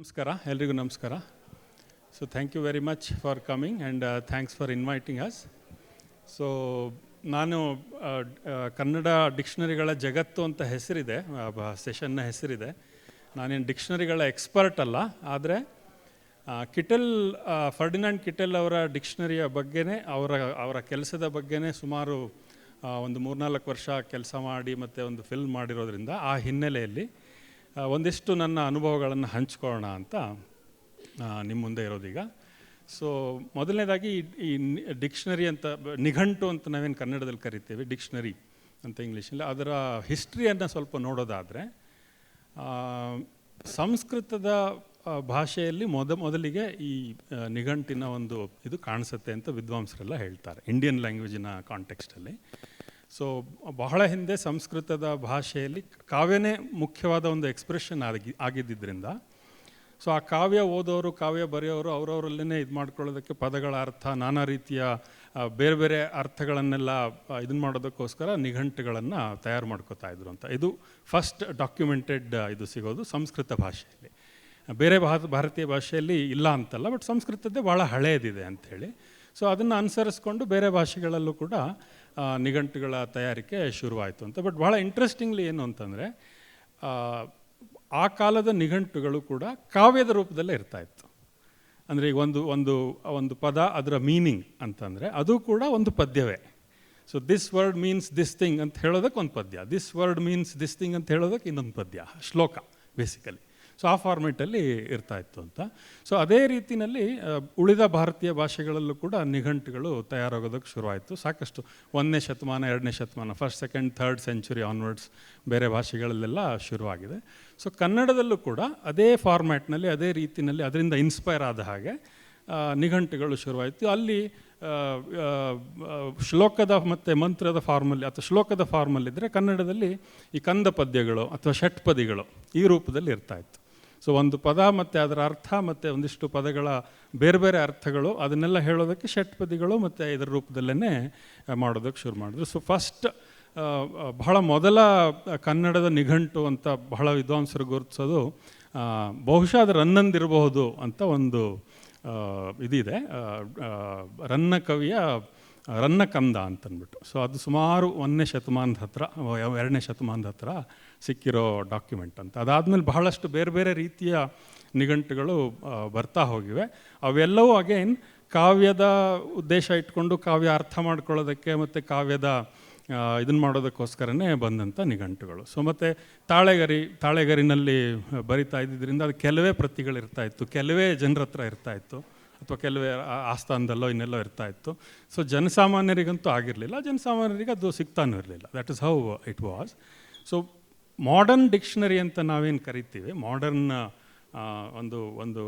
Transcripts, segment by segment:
ನಮಸ್ಕಾರ ಎಲ್ರಿಗೂ ನಮಸ್ಕಾರ. So thank you very much for coming and thanks for inviting us so ನಾನು ಆ, ಆ, ಕನ್ನಡ ಡಿಕ್ಷನರಿಗಳ ಜಗತ್ತು ಅಂತ ಹೆಸರಿದೆ ಸೆಷನ್ನ ಹೆಸರಿದೆ. ನಾನೇನು ಡಿಕ್ಷನರಿಗಳ ಎಕ್ಸ್ಪರ್ಟ್ ಅಲ್ಲ ಆದರೆ ಕಿಟೆಲ್ ಫರ್ಡಿನಂಡ್ ಕಿಟೆಲ್ ಅವರ ಡಿಕ್ಷನರಿಯ ಬಗ್ಗೆನೇ ಅವರ ಅವರ ಕೆಲಸದ ಬಗ್ಗೆನೇ ಸುಮಾರು ಒಂದು ಮೂರ್ನಾಲ್ಕು ವರ್ಷ ಕೆಲಸ ಮಾಡಿ ಮತ್ತು ಒಂದು ಫಿಲ್ಮ್ ಮಾಡಿರೋದ್ರಿಂದ ಆ ಹಿನ್ನೆಲೆಯಲ್ಲಿ ಒಂದಿಷ್ಟು ನನ್ನ ಅನುಭವಗಳನ್ನು ಹಂಚ್ಕೊಳ್ಳೋಣ ಅಂತ ನಿಮ್ಮ ಮುಂದೆ ಇರೋದೀಗ. ಸೊ ಮೊದಲನೇದಾಗಿ ಈ- ಡಿಕ್ಷನರಿ ಅಂತ, ನಿಘಂಟು ಅಂತ ನಾವೇನು ಕನ್ನಡದಲ್ಲಿ ಕರಿತೇವೆ, ಡಿಕ್ಷನರಿ ಅಂತ ಇಂಗ್ಲೀಷಲ್ಲಿ, ಅದರ ಹಿಸ್ಟ್ರಿಯನ್ನು ಸ್ವಲ್ಪ ನೋಡೋದಾದರೆ ಸಂಸ್ಕೃತದ ಭಾಷೆಯಲ್ಲಿ ಮೊದ, ಮೊದಲಿಗೆ ಈ ನಿಘಂಟಿನ ಒಂದು ಇದು ಕಾಣಿಸುತ್ತೆ ಅಂತ ವಿದ್ವಾಂಸರೆಲ್ಲ ಹೇಳ್ತಾರೆ, ಇಂಡಿಯನ್ ಲ್ಯಾಂಗ್ವೇಜಿನ ಕಾಂಟೆಕ್ಸ್ಟಲ್ಲಿ ಸೊ ಬಹಳ ಹಿಂದೆ ಸಂಸ್ಕೃತದ ಭಾಷೆಯಲ್ಲಿ ಕಾವ್ಯನೇ ಮುಖ್ಯವಾದ ಒಂದು ಎಕ್ಸ್ಪ್ರೆಷನ್ ಆಗಿ ಆಗಿದ್ದರಿಂದ ಸೊ ಆ ಕಾವ್ಯ ಓದೋರು, ಕಾವ್ಯ ಬರೆಯೋರು ಅವರವರಲ್ಲೇ ಇದು ಮಾಡ್ಕೊಳ್ಳೋದಕ್ಕೆ ಪದಗಳ ಅರ್ಥ, ನಾನಾ ರೀತಿಯ ಬೇರೆ ಬೇರೆ ಅರ್ಥಗಳನ್ನೆಲ್ಲ ಇದನ್ನು ಮಾಡೋದಕ್ಕೋಸ್ಕರ ನಿಘಂಟುಗಳನ್ನು ತಯಾರು ಮಾಡ್ಕೋತಾ ಇದ್ರು ಅಂತ. ಇದು ಫಸ್ಟ್ ಡಾಕ್ಯುಮೆಂಟೆಡ್ ಇದು ಸಿಗೋದು ಸಂಸ್ಕೃತ ಭಾಷೆಯಲ್ಲಿ. ಬೇರೆ ಭಾರತ, ಭಾರತೀಯ ಭಾಷೆಯಲ್ಲಿ ಇಲ್ಲ ಅಂತಲ್ಲ ಬಟ್ ಸಂಸ್ಕೃತದ್ದೇ ಭಾಳ ಹಳೆಯದಿದೆ ಅಂಥೇಳಿ ಸೊ ಅದನ್ನು ಅನುಸರಿಸ್ಕೊಂಡು ಬೇರೆ ಭಾಷೆಗಳಲ್ಲೂ ಕೂಡ ನಿಘಂಟುಗಳ ತಯಾರಿಕೆ ಶುರುವಾಯಿತು ಅಂತ. ಬಟ್ ಬಹಳ ಇಂಟ್ರೆಸ್ಟಿಂಗ್ಲಿ ಏನು ಅಂತಂದರೆ, ಆ ಕಾಲದ ನಿಘಂಟುಗಳು ಕೂಡ ಕಾವ್ಯದ ರೂಪದಲ್ಲೇ ಇರ್ತಾ ಇತ್ತು. ಅಂದರೆ ಈಗ ಒಂದು ಒಂದು ಒಂದು ಪದ ಅದರ ಮೀನಿಂಗ್ ಅಂತಂದರೆ ಅದು ಕೂಡ ಒಂದು ಪದ್ಯವೇ. So this word means this thing ಅಂತ ಹೇಳೋದಕ್ಕೆ ಒಂದು ಪದ್ಯ. This word means this thing ಅಂತ ಹೇಳೋದಕ್ಕೆ ಇನ್ನೊಂದು ಪದ್ಯ, ಶ್ಲೋಕ ಬೇಸಿಕಲಿ ಸೊ ಆ ಫಾರ್ಮೇಟಲ್ಲಿ ಇರ್ತಾ ಇತ್ತು ಅಂತ. ಸೊ ಅದೇ ರೀತಿಯಲ್ಲಿ ಉಳಿದ ಭಾರತೀಯ ಭಾಷೆಗಳಲ್ಲೂ ಕೂಡ ನಿಘಂಟುಗಳು ತಯಾರಾಗೋದಕ್ಕೆ ಶುರುವಾಯಿತು. ಸಾಕಷ್ಟು ಒಂದನೇ ಶತಮಾನ, ಎರಡನೇ ಶತಮಾನ first second third century onwards ಬೇರೆ ಭಾಷೆಗಳಲ್ಲೆಲ್ಲ ಶುರುವಾಗಿದೆ. ಸೊ ಕನ್ನಡದಲ್ಲೂ ಕೂಡ ಅದೇ ಫಾರ್ಮ್ಯಾಟ್ನಲ್ಲಿ ಅದೇ ರೀತಿಯಲ್ಲಿ ಅದರಿಂದ ಇನ್ಸ್ಪೈರ್ ಆದ ಹಾಗೆ ನಿಘಂಟುಗಳು ಶುರುವಾಯಿತು. ಅಲ್ಲಿ ಶ್ಲೋಕದ ಮತ್ತು ಮಂತ್ರದ ಫಾರ್ಮಲ್ಲಿ ಅಥವಾ ಶ್ಲೋಕದ ಫಾರ್ಮಲ್ಲಿದ್ದರೆ ಕನ್ನಡದಲ್ಲಿ ಈ ಕಂದ ಪದ್ಯಗಳು ಅಥವಾ ಷಟ್ಪದಿಗಳು ಈ ರೂಪದಲ್ಲಿ ಇರ್ತಾ ಇತ್ತು. ಸೊ ಒಂದು ಪದ ಮತ್ತು ಅದರ ಅರ್ಥ ಮತ್ತು ಒಂದಿಷ್ಟು ಪದಗಳ ಬೇರೆ ಬೇರೆ ಅರ್ಥಗಳು ಅದನ್ನೆಲ್ಲ ಹೇಳೋದಕ್ಕೆ ಷಟ್ಪದಿಗಳು ಮತ್ತು ಇದರ ರೂಪದಲ್ಲೇ ಮಾಡೋದಕ್ಕೆ ಶುರು ಮಾಡಿದ್ರು. ಸೊ ಫಸ್ಟ್ ಬಹಳ ಮೊದಲ ಕನ್ನಡದ ನಿಘಂಟು ಅಂತ ಬಹಳ ವಿದ್ವಾಂಸರು ಗುರುತಿಸೋದು ಬಹುಶಃ ಅದು ರನ್ನಂದಿರಬಹುದು ಅಂತ ಒಂದು ಇದಿದೆ. ರನ್ನ ಕವಿಯ ರನ್ನ ಕಂದ ಅಂತಂದ್ಬಿಟ್ಟು ಸೊ ಅದು ಸುಮಾರು ಒಂದನೇ ಶತಮಾನದ ಹತ್ರ, ಎರಡನೇ ಶತಮಾನದ ಹತ್ರ ಸಿಕ್ಕಿರೋ ಡಾಕ್ಯುಮೆಂಟ್ ಅಂತ. ಅದಾದಮೇಲೆ ಬಹಳಷ್ಟು ಬೇರೆ ಬೇರೆ ರೀತಿಯ ನಿಘಂಟುಗಳು ಬರ್ತಾ ಹೋಗಿವೆ. ಅವೆಲ್ಲವೂ ಅಗೇನ್ ಕಾವ್ಯದ ಉದ್ದೇಶ ಇಟ್ಕೊಂಡು ಕಾವ್ಯ ಅರ್ಥ ಮಾಡ್ಕೊಳ್ಳೋದಕ್ಕೆ ಮತ್ತು ಕಾವ್ಯದ ಇದನ್ನು ಮಾಡೋದಕ್ಕೋಸ್ಕರನೇ ಬಂದಂಥ ನಿಘಂಟುಗಳು. ಸೊ ಮತ್ತು ತಾಳೆಗರಿ, ತಾಳೆಗರಿನಲ್ಲಿ ಬರಿತಾ ಇದ್ದಿದ್ದರಿಂದ ಅದು ಕೆಲವೇ ಪ್ರತಿಗಳಿರ್ತಾ ಇತ್ತು. ಕೆಲವೇ ಜನರ ಹತ್ರ ಇರ್ತಾ ಇತ್ತು. ಅಥವಾ ಕೆಲವೇ ಆಸ್ಥಾನದಲ್ಲೋ ಇನ್ನೆಲ್ಲೋ ಇರ್ತಾ ಇತ್ತು. ಸೊ ಜನಸಾಮಾನ್ಯರಿಗಂತೂ ಆಗಿರಲಿಲ್ಲ. ಜನಸಾಮಾನ್ಯರಿಗೆ ಅದು ಸಿಗ್ತಾನೂ ಇರಲಿಲ್ಲ. That is how it was so modern dictionary ಅಂತ ನಾವೇನು ಕರಿತೀವಿ? ಮಾಡರ್ನ್ ಒಂದು ಒಂದು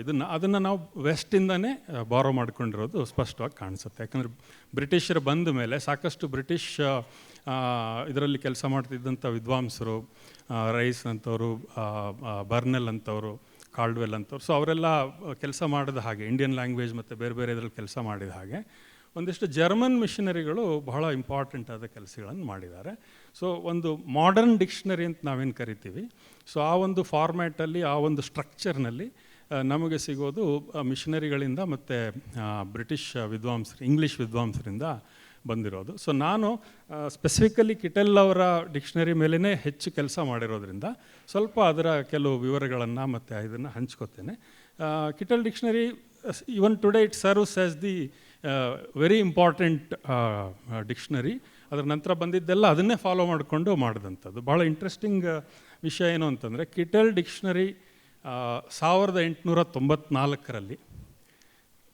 ಇದನ್ನು, ಅದನ್ನು ನಾವು ವೆಸ್ಟಿಂದನೇ ಬಾರೋ ಮಾಡ್ಕೊಂಡಿರೋದು ಸ್ಪಷ್ಟವಾಗಿ ಕಾಣಿಸುತ್ತೆ. ಯಾಕಂದರೆ ಬ್ರಿಟಿಷರು ಬಂದ ಮೇಲೆ ಸಾಕಷ್ಟು ಬ್ರಿಟಿಷ್ ಇದರಲ್ಲಿ ಕೆಲಸ ಮಾಡ್ತಿದ್ದಂಥ ವಿದ್ವಾಂಸರು ರೈಸ್ ಅಂತವರು ಬರ್ನೆಲ್ ಅಂತವರು ಕಾಲ್ಡ್ವೆಲ್ ಅಂತವ್ರು ಸೊ ಅವರೆಲ್ಲ ಕೆಲಸ ಮಾಡಿದ ಹಾಗೆ ಇಂಡಿಯನ್ ಲ್ಯಾಂಗ್ವೇಜ್ ಮತ್ತು ಬೇರೆ ಬೇರೆ ಇದರಲ್ಲಿ ಕೆಲಸ ಮಾಡಿದ ಹಾಗೆ ಒಂದಿಷ್ಟು ಜರ್ಮನ್ ಮಿಷನರಿಗಳು ಬಹಳ ಇಂಪಾರ್ಟೆಂಟ್ ಆದ ಕೆಲಸಗಳನ್ನು ಮಾಡಿದ್ದಾರೆ. ಸೊ, ಒಂದು ಮಾಡರ್ನ್ ಡಿಕ್ಷನರಿ ಅಂತ ನಾವೇನು ಕರಿತೀವಿ, ಸೊ, ಆ ಒಂದು ಫಾರ್ಮ್ಯಾಟಲ್ಲಿ, ಆ ಒಂದು ಸ್ಟ್ರಕ್ಚರ್ನಲ್ಲಿ ನಮಗೆ ಸಿಗೋದು ಮಿಷನರಿಗಳಿಂದ ಮತ್ತು ಬ್ರಿಟಿಷ್ ವಿದ್ವಾಂಸರು, ಇಂಗ್ಲೀಷ್ ವಿದ್ವಾಂಸರಿಂದ ಬಂದಿರೋದು. ಸೊ, ನಾನು ಸ್ಪೆಸಿಫಿಕಲಿ ಕಿಟೆಲ್ ಅವರ ಡಿಕ್ಷನರಿ ಮೇಲೇ ಹೆಚ್ಚು ಕೆಲಸ ಮಾಡಿರೋದ್ರಿಂದ ಸ್ವಲ್ಪ ಅದರ ಕೆಲವು ವಿವರಗಳನ್ನು ಮತ್ತು ಇದನ್ನು ಹಂಚ್ಕೋತೇನೆ. Kittel dictionary even today it serves as the very important dictionary ಅದರ ನಂತರ ಬಂದಿದ್ದೆಲ್ಲ ಅದನ್ನೇ ಫಾಲೋ ಮಾಡಿಕೊಂಡು ಮಾಡಿದಂಥದ್ದು. ಭಾಳ ಇಂಟ್ರೆಸ್ಟಿಂಗ್ ವಿಷಯ ಏನು ಅಂತಂದರೆ ಕಿಟಲ್ ಡಿಕ್ಷನರಿ ಸಾವಿರದ ಎಂಟುನೂರ ತೊಂಬತ್ನಾಲ್ಕರಲ್ಲಿ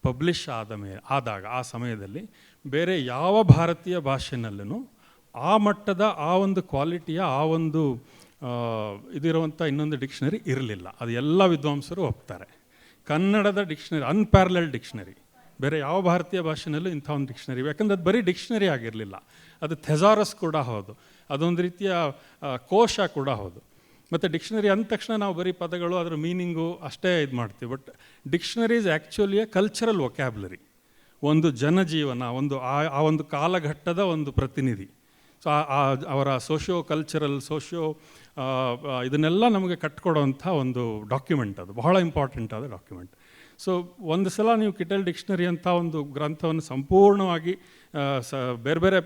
ಪಬ್ಲಿಷ್ ಆದ ಮೇಲೆ ಆದಾಗ, ಆ ಸಮಯದಲ್ಲಿ ಬೇರೆ ಯಾವ ಭಾರತೀಯ ಭಾಷೆನಲ್ಲೂ ಆ ಮಟ್ಟದ, ಆ ಒಂದು ಕ್ವಾಲಿಟಿಯ ಆ ಒಂದು ಇದಿರುವಂಥ ಇನ್ನೊಂದು ಡಿಕ್ಷನರಿ ಇರಲಿಲ್ಲ. ಅದು ಎಲ್ಲ ವಿದ್ವಾಂಸರು ಒಪ್ತಾರೆ. ಕನ್ನಡದ ಡಿಕ್ಷನರಿ ಅನ್ಪ್ಯಾರಲಲ್ ಡಿಕ್ಷನರಿ ಬೇರೆ ಯಾವ ಭಾರತೀಯ ಭಾಷೆನಲ್ಲೂ ಇಂಥ ಒಂದು ಡಿಕ್ಷನರಿ ಯಾಕಂದ್ರೆ ಅದು ಬರೀ ಡಿಕ್ಷನರಿ ಆಗಿರಲಿಲ್ಲ. ಅದು ಥೆಸಾರಸ್ ಕೂಡ ಹೌದು. ಅದೊಂದು ರೀತಿಯ ಆ, ಕೋಶ ಕೂಡ ಹೌದು. ಮತ್ತು ಡಿಕ್ಷನರಿ ಅಂದ ತಕ್ಷಣ ನಾವು ಬರೀ ಪದಗಳು ಅದರ ಮೀನಿಂಗು ಅಷ್ಟೇ ಇದು ಮಾಡ್ತೀವಿ. But dictionary is actually a cultural vocabulary. ಒಂದು ಜನಜೀವನ ಒಂದು ಆ ಆ ಒಂದು ಕಾಲಘಟ್ಟದ ಒಂದು ಪ್ರತಿನಿಧಿ. ಸೊ ಅವರ ಸೋಷಿಯೋ ಕಲ್ಚರಲ್ ಸೋಷಿಯೋ ಇದನ್ನೆಲ್ಲ ನಮಗೆ ಕಟ್ಕೊಡೋಂಥ ಒಂದು ಡಾಕ್ಯುಮೆಂಟ್ ಅದು. ಬಹಳ ಇಂಪಾರ್ಟೆಂಟ್ ಆದ ಡಾಕ್ಯುಮೆಂಟ್. ಸೊ ಒಂದು ಸಲ ನೀವು ಕಿಟಲ್ ಡಿಕ್ಷನರಿ ಅಂತ ಒಂದು ಗ್ರಂಥವನ್ನು ಸಂಪೂರ್ಣವಾಗಿ ಸ, ಬೇರೆ ಬೇರೆ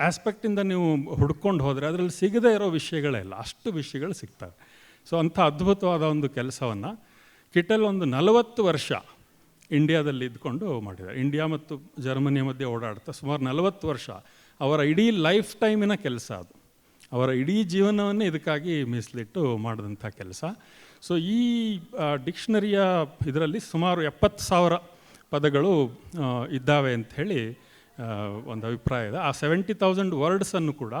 ಆಸ್ಪೆಕ್ಟಿಂದ ನೀವು ಹುಡ್ಕೊಂಡು ಹೋದರೆ ಅದರಲ್ಲಿ ಸಿಗದೇ ಇರೋ ವಿಷಯಗಳೇ ಇಲ್ಲ. ಅಷ್ಟು ವಿಷಯಗಳು ಸಿಗ್ತವೆ. ಸೊ ಅಂಥ ಅದ್ಭುತವಾದ ಒಂದು ಕೆಲಸವನ್ನು ಕಿಟಲ್ ಒಂದು ನಲವತ್ತು ವರ್ಷ ಇಂಡಿಯಾದಲ್ಲಿ ಇದ್ಕೊಂಡು ಮಾಡಿದ್ದಾರೆ. ಇಂಡಿಯಾ ಮತ್ತು ಜರ್ಮನಿಯ ಮಧ್ಯೆ ಓಡಾಡ್ತಾ ಸುಮಾರು ನಲವತ್ತು ವರ್ಷ ಅವರ ಇಡೀ ಲೈಫ್ ಟೈಮಿನ ಕೆಲಸ ಅದು. ಅವರ ಇಡೀ ಜೀವನವನ್ನೇ ಇದಕ್ಕಾಗಿ ಮೀಸಲಿಟ್ಟು ಮಾಡಿದಂಥ ಕೆಲಸ. ಸೊ ಈ ಡಿಕ್ಷನರಿಯ ಇದರಲ್ಲಿ ಸುಮಾರು ಎಪ್ಪತ್ತು ಸಾವಿರ ಪದಗಳು ಇದ್ದಾವೆ ಅಂತ ಹೇಳಿ ಒಂದು ಅಭಿಪ್ರಾಯ ಇದೆ. ಆ ಸೆವೆಂಟಿ ತೌಸಂಡ್ ವರ್ಡ್ಸನ್ನು ಕೂಡ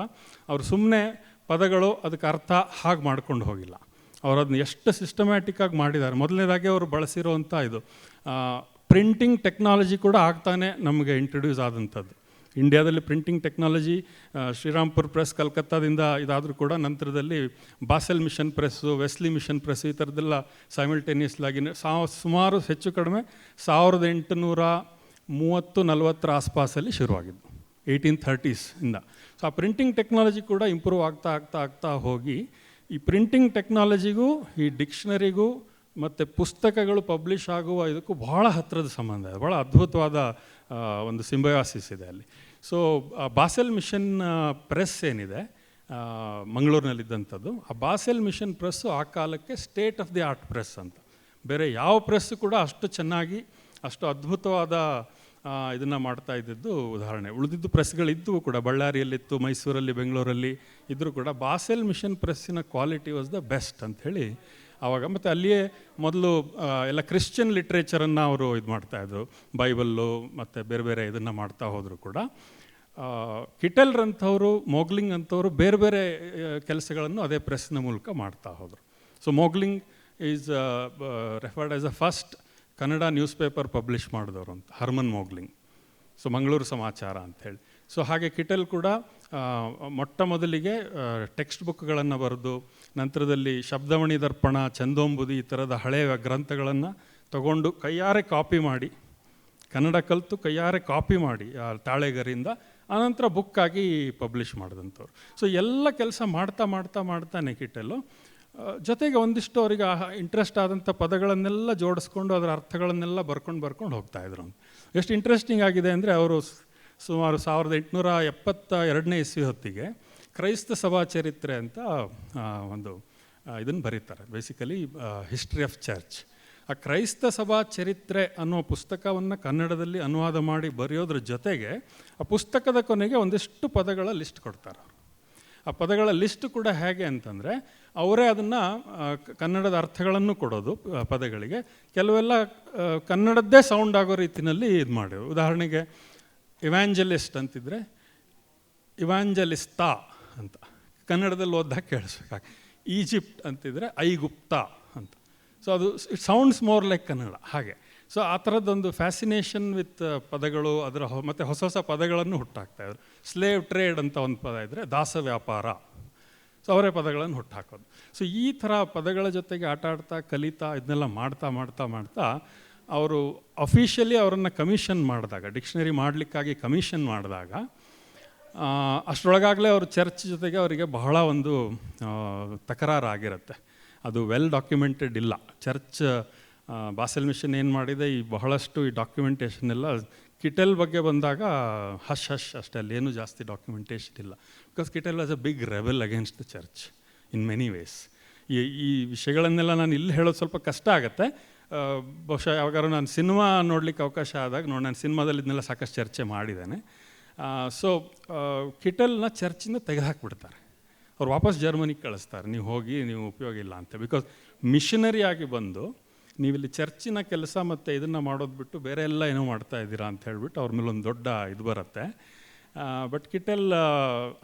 ಅವರು ಸುಮ್ಮನೆ ಪದಗಳು ಅದಕ್ಕೆ ಅರ್ಥ ಹಾಗೆ ಮಾಡ್ಕೊಂಡು ಹೋಗಿಲ್ಲ. ಅವರು ಅದನ್ನ ಎಷ್ಟು ಸಿಸ್ಟಮ್ಯಾಟಿಕ್ಕಾಗಿ ಮಾಡಿದ್ದಾರೆ. ಮೊದಲನೇದಾಗಿ ಅವರು ಬಳಸಿರೋವಂಥ ಇದು ಪ್ರಿಂಟಿಂಗ್ ಟೆಕ್ನಾಲಜಿ ಕೂಡ ಆಗ್ತಾನೆ ನಮಗೆ ಇಂಟ್ರೊಡ್ಯೂಸ್ ಆದಂಥದ್ದು. ಇಂಡಿಯಾದಲ್ಲಿ ಪ್ರಿಂಟಿಂಗ್ ಟೆಕ್ನಾಲಜಿ ಶ್ರೀರಾಮ್ಪುರ್ ಪ್ರೆಸ್ ಕಲ್ಕತ್ತಾದಿಂದ ಇದಾದರೂ ಕೂಡ ನಂತರದಲ್ಲಿ Basel mission press Wesley mission press ಈ ಥರದ್ದೆಲ್ಲ ಸೈಮಲ್ಟೇನಿಯಸ್ಲಾಗಿ ಸಾ, ಸುಮಾರು ಹೆಚ್ಚು ಕಡಿಮೆ ಸಾವಿರದ ಎಂಟುನೂರ ಮೂವತ್ತು ನಲವತ್ತರ ಆಸ್ಪಾಸಲ್ಲಿ ಶುರುವಾಗಿದ್ದು ಏಯ್ಟೀನ್ ಥರ್ಟೀಸಿಂದ ಸೊ ಆ ಪ್ರಿಂಟಿಂಗ್ ಟೆಕ್ನಾಲಜಿ ಕೂಡ ಇಂಪ್ರೂವ್ ಆಗ್ತಾ ಆಗ್ತಾ ಆಗ್ತಾ ಹೋಗಿ, ಈ ಪ್ರಿಂಟಿಂಗ್ ಟೆಕ್ನಾಲಜಿಗೂ, ಈ ಡಿಕ್ಷನರಿಗೂ ಮತ್ತು ಪುಸ್ತಕಗಳು ಪಬ್ಲಿಷ್ ಆಗುವ ಇದಕ್ಕೂ ಬಹಳ ಹತ್ತಿರದ ಸಂಬಂಧ ಭಾಳ ಅದ್ಭುತವಾದ ಒಂದು ಸಿಂಬಯಾಸಿಸ್ ಇದೆ ಅಲ್ಲಿ. ಸೊ ಬಾಸೆಲ್ ಮಿಷನ್ ಪ್ರೆಸ್ ಏನಿದೆ ಮಂಗಳೂರಿನಲ್ಲಿದ್ದಂಥದ್ದು, ಆ ಬಾಸೆಲ್ ಮಿಷನ್ ಪ್ರೆಸ್ಸು ಆ ಕಾಲಕ್ಕೆ state of the art press ಅಂತ. ಬೇರೆ ಯಾವ ಪ್ರೆಸ್ ಕೂಡ ಅಷ್ಟು ಚೆನ್ನಾಗಿ, ಅಷ್ಟು ಅದ್ಭುತವಾದ ಇದನ್ನು ಮಾಡ್ತಾ ಇದ್ದಿದ್ದು ಉದಾಹರಣೆ. ಉಳಿದಿದ್ದು ಪ್ರೆಸ್ಗಳಿದ್ದವು ಕೂಡ. ಬಳ್ಳಾರಿಯಲ್ಲಿತ್ತು, ಮೈಸೂರಲ್ಲಿ, ಬೆಂಗಳೂರಲ್ಲಿ ಇದ್ದರೂ ಕೂಡ ಬಾಸೆಲ್ ಮಿಷನ್ ಪ್ರೆಸ್ಸಿನ ಕ್ವಾಲಿಟಿ ವಾಸ್ ದ ಬೆಸ್ಟ್ ಅಂತ ಹೇಳಿ ಆವಾಗ ಮತ್ತು ಅಲ್ಲಿಯೇ ಮೊದಲು ಎಲ್ಲ ಕ್ರಿಶ್ಚಿಯನ್ ಲಿಟ್ರೇಚರನ್ನು ಅವರು ಇದು ಮಾಡ್ತಾಯಿದ್ರು ಬೈಬಲ್ಲು ಮತ್ತು ಬೇರೆ ಬೇರೆ ಇದನ್ನು ಮಾಡ್ತಾ ಹೋದರು ಕೂಡ. ಕಿಟಲ್ರಂಥವರು ಮೋಗ್ಲಿಂಗ್ ಅಂಥವರು ಬೇರೆ ಬೇರೆ ಕೆಲಸಗಳನ್ನು ಅದೇ ಪ್ರೆಸ್ನ ಮೂಲಕ ಮಾಡ್ತಾ ಹೋದರು. So Mogling is referred as a first Kannada newspaper publish ಮಾಡಿದವರು ಅಂತ ಹರ್ಮನ್ ಮೋಗ್ಲಿಂಗ್ ಸೊ ಮಂಗಳೂರು ಸಮಾಚಾರ ಅಂಥೇಳಿ ಸೊ ಹಾಗೆ ಕಿಟಲ್ ಕೂಡ ಮೊಟ್ಟ ಮೊದಲಿಗೆ ಟೆಕ್ಸ್ಟ್ ಬುಕ್ಗಳನ್ನು ಬರೆದು ನಂತರದಲ್ಲಿ ಶಬ್ದಮಣಿ ದರ್ಪಣ, ಚಂದೋಂಬುದಿ ಈ ಥರದ ಹಳೆಯ ಗ್ರಂಥಗಳನ್ನು ತಗೊಂಡು ಕೈಯಾರೆ ಕಾಪಿ ಮಾಡಿ, ಕನ್ನಡ ಕಲಿತು ಕೈಯಾರೆ ಕಾಪಿ ಮಾಡಿ, ಆ ತಾಳೆಗರಿಂದ ಆನಂತರ ಬುಕ್ಕಾಗಿ ಪಬ್ಲಿಷ್ ಮಾಡಿದಂಥವ್ರು. ಸೊ ಎಲ್ಲ ಕೆಲಸ ಮಾಡ್ತಾ ಮಾಡ್ತಾ ಮಾಡ್ತಾ ಕಿಟ್ಟೆಲ್ಲು ಜೊತೆಗೆ ಒಂದಿಷ್ಟು ಅವರಿಗೆ ಇಂಟ್ರೆಸ್ಟ್ ಆದಂಥ ಪದಗಳನ್ನೆಲ್ಲ ಜೋಡಿಸ್ಕೊಂಡು ಅದರ ಅರ್ಥಗಳನ್ನೆಲ್ಲ ಬರ್ಕೊಂಡು ಬರ್ಕೊಂಡು ಹೋಗ್ತಾ ಇದ್ರು. ಎಷ್ಟು ಇಂಟ್ರೆಸ್ಟಿಂಗ್ ಆಗಿದೆ ಅಂದರೆ, ಅವರು ಸುಮಾರು ಸಾವಿರದ ಎಂಟುನೂರ ಎಪ್ಪತ್ತ ಎರಡನೇ ಇಸ್ವಿ ಹೊತ್ತಿಗೆ ಕ್ರೈಸ್ತ ಸಭಾ ಚರಿತ್ರೆ ಅಂತ ಒಂದು ಇದನ್ನು ಬರೀತಾರೆ. ಬೇಸಿಕಲಿ ಹಿಸ್ಟ್ರಿ ಆಫ್ ಚರ್ಚ್ ಆ ಕ್ರೈಸ್ತ ಸಭಾ ಚರಿತ್ರೆ ಅನ್ನೋ ಪುಸ್ತಕವನ್ನು ಕನ್ನಡದಲ್ಲಿ ಅನುವಾದ ಮಾಡಿ ಬರೆಯೋದ್ರ ಜೊತೆಗೆ, ಆ ಪುಸ್ತಕದ ಕೊನೆಗೆ ಒಂದಿಷ್ಟು ಪದಗಳ ಲಿಸ್ಟ್ ಕೊಡ್ತಾರೆ ಅವರು. ಆ ಪದಗಳ ಲಿಸ್ಟ್ ಕೂಡ ಹೇಗೆ ಅಂತಂದರೆ, ಅವರೇ ಅದನ್ನು ಕನ್ನಡದ ಅರ್ಥಗಳನ್ನು ಕೊಡೋದು ಪದಗಳಿಗೆ. ಕೆಲವೆಲ್ಲ ಕನ್ನಡದ್ದೇ ಸೌಂಡ್ ಆಗೋ ರೀತಿಯಲ್ಲಿ ಇದು ಮಾಡಿದ್ರು ಉದಾಹರಣೆಗೆ ಇವ್ಯಾಂಜಲಿಸ್ಟ್ ಅಂತಿದ್ರೆ ಇವಾಂಜಲಿಸ್ತಾ ಅಂತ. ಕನ್ನಡದಲ್ಲಿ ಓದ್ದಾಗ ಕೇಳಿಸ್ಬೇಕಾಗಿ. ಈಜಿಪ್ಟ್ ಅಂತಿದ್ರೆ ಐಗುಪ್ತ ಅಂತ. ಸೊ ಅದು it sounds more like Kannada, ಹಾಗೆ. ಸೊ ಆ ಥರದ್ದೊಂದು ಫ್ಯಾಸಿನೇಷನ್ ವಿತ್ ಪದಗಳು, ಅದರ ಮತ್ತು ಹೊಸ ಹೊಸ ಪದಗಳನ್ನು ಹುಟ್ಟಾಕ್ತಾ ಇದ್ರು. ಸ್ಲೇವ್ ಟ್ರೇಡ್ ಅಂತ ಒಂದು ಪದ ಇದ್ದರೆ ದಾಸ ವ್ಯಾಪಾರ. ಸೊ ಅವರೇ ಪದಗಳನ್ನು ಹುಟ್ಟಾಕೋದು. ಸೊ ಈ ಥರ ಪದಗಳ ಜೊತೆಗೆ ಆಟ ಆಡ್ತಾ, ಕಲಿತಾ, ಇದನ್ನೆಲ್ಲ ಮಾಡ್ತಾ ಮಾಡ್ತಾ ಮಾಡ್ತಾ, ಅವರು ಅಫಿಷಿಯಲಿ ಅವರನ್ನು ಕಮಿಷನ್ ಮಾಡಿದಾಗ ಡಿಕ್ಷನರಿ ಮಾಡಲಿಕ್ಕಾಗಿ ಕಮಿಷನ್ ಮಾಡಿದಾಗ ಅಷ್ಟರೊಳಗಾಗಲೇ ಅವರು ಚರ್ಚ್ ಜೊತೆಗೆ ಅವರಿಗೆ ಬಹಳ ಒಂದು ತಕರಾರು ಆಗಿರುತ್ತೆ ಅದು ವೆಲ್ ಡಾಕ್ಯುಮೆಂಟೆಡ್ ಇಲ್ಲ. ಚರ್ಚ್ ಬಾಸೆಲ್ ಮಿಷನ್ ಏನು ಮಾಡಿದೆ, ಈ ಬಹಳಷ್ಟು ಈ ಡಾಕ್ಯುಮೆಂಟೇಷನ್ ಎಲ್ಲ ಕಿಟೆಲ್ ಬಗ್ಗೆ ಬಂದಾಗ ಹಶ್ ಹಶ್ ಅಷ್ಟೇ ಏನೂ ಜಾಸ್ತಿ ಡಾಕ್ಯುಮೆಂಟೇಷನ್ ಇಲ್ಲ. Because Kittel was a big rebel against the church in many ways ಈ ಈ ವಿಷಯಗಳನ್ನೆಲ್ಲ ನಾನು ಇಲ್ಲಿ ಹೇಳೋದು ಸ್ವಲ್ಪ ಕಷ್ಟ ಆಗುತ್ತೆ. ಬಹುಶಃ ಯಾವಾಗಾದ್ರೂ ನಾನು ಸಿನಿಮಾ ನೋಡಲಿಕ್ಕೆ ಅವಕಾಶ ಆದಾಗ ನೋಡಿ, ನಾನು ಸಿನಿಮಾದಲ್ಲಿ ಇದನ್ನೆಲ್ಲ ಸಾಕಷ್ಟು ಚರ್ಚೆ ಮಾಡಿದ್ದೇನೆ. ಸೊ ಕಿಟಲ್ನ ಚರ್ಚಿಂದ ತೆಗೆದುಹಾಕ್ಬಿಡ್ತಾರೆ. ಅವ್ರು ವಾಪಸ್ ಜರ್ಮನಿಗೆ ಕಳಿಸ್ತಾರೆ, ನೀವು ಹೋಗಿ, ನೀವು ಉಪಯೋಗ ಇಲ್ಲ ಅಂತ. ಬಿಕಾಸ್ ಮಿಷನರಿ ಆಗಿ ಬಂದು ನೀವಿಲ್ಲಿ ಚರ್ಚಿನ ಕೆಲಸ ಮತ್ತು ಇದನ್ನು ಮಾಡೋದು ಬಿಟ್ಟು ಬೇರೆ ಎಲ್ಲ ಏನೋ ಮಾಡ್ತಾ ಇದ್ದೀರಾ ಅಂತ ಹೇಳ್ಬಿಟ್ಟು ಅವ್ರ ಮೇಲೆ ಒಂದು ದೊಡ್ಡ ಇದು ಬರುತ್ತೆ. ಬಟ್ ಕಿಟೆಲ್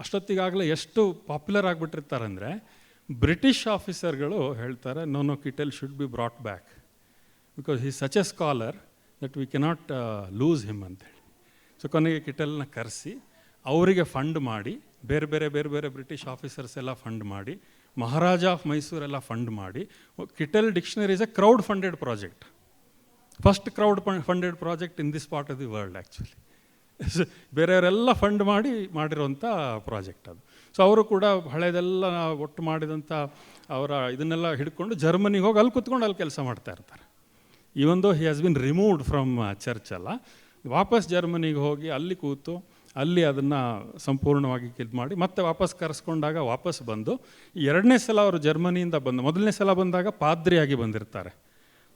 ಅಷ್ಟೊತ್ತಿಗಾಗಲೇ ಎಷ್ಟು ಪಾಪ್ಯುಲರ್ ಆಗಿಬಿಟ್ಟಿರ್ತಾರಂದರೆ ಬ್ರಿಟಿಷ್ ಆಫೀಸರ್ಗಳು ಹೇಳ್ತಾರೆ no no Kittel should be brought back because he such a scholar that we cannot lose him ಅಂತೇಳಿ ಸೊ ಕೊನೆಗೆ ಕಿಟಲ್ನ ಕರೆಸಿ, ಅವರಿಗೆ ಫಂಡ್ ಮಾಡಿ, ಬೇರೆ ಬೇರೆ ಬೇರೆ ಬೇರೆ ಬ್ರಿಟಿಷ್ ಆಫೀಸರ್ಸ್ ಎಲ್ಲ ಫಂಡ್ ಮಾಡಿ, ಮಹಾರಾಜ ಆಫ್ ಮೈಸೂರೆಲ್ಲ ಫಂಡ್ ಮಾಡಿ, Kittel dictionary is a crowd funded project first crowd funded project in this part of the world actually ಬೇರೆಯವರೆಲ್ಲ ಫಂಡ್ ಮಾಡಿ ಮಾಡಿರೋಂಥ ಪ್ರಾಜೆಕ್ಟ್ ಅದು. ಸೊ ಅವರು ಕೂಡ ಹಳೆದೆಲ್ಲ ಒಟ್ಟು ಮಾಡಿದಂಥ ಅವರ ಇದನ್ನೆಲ್ಲ ಹಿಡ್ಕೊಂಡು ಜರ್ಮನಿಗೆ ಹೋಗಿ ಅಲ್ಲಿ ಕುತ್ಕೊಂಡು ಅಲ್ಲಿ ಕೆಲಸ ಮಾಡ್ತಾ ಇರ್ತಾರೆ. Even though he has been removed from church ಅಲ್ಲ ವಾಪಸ್ ಜರ್ಮನಿಗೆ ಹೋಗಿ ಅಲ್ಲಿ ಕೂತು ಅಲ್ಲಿ ಅದನ್ನು ಸಂಪೂರ್ಣವಾಗಿ ಇದು ಮಾಡಿ ಮತ್ತೆ ವಾಪಸ್ ಕರೆಸ್ಕೊಂಡಾಗ ವಾಪಸ್ ಬಂದು ಎರಡನೇ ಸಲ ಅವರು ಜರ್ಮನಿಯಿಂದ ಬಂದು, ಮೊದಲನೇ ಸಲ ಬಂದಾಗ ಪಾದ್ರಿಯಾಗಿ ಬಂದಿರ್ತಾರೆ.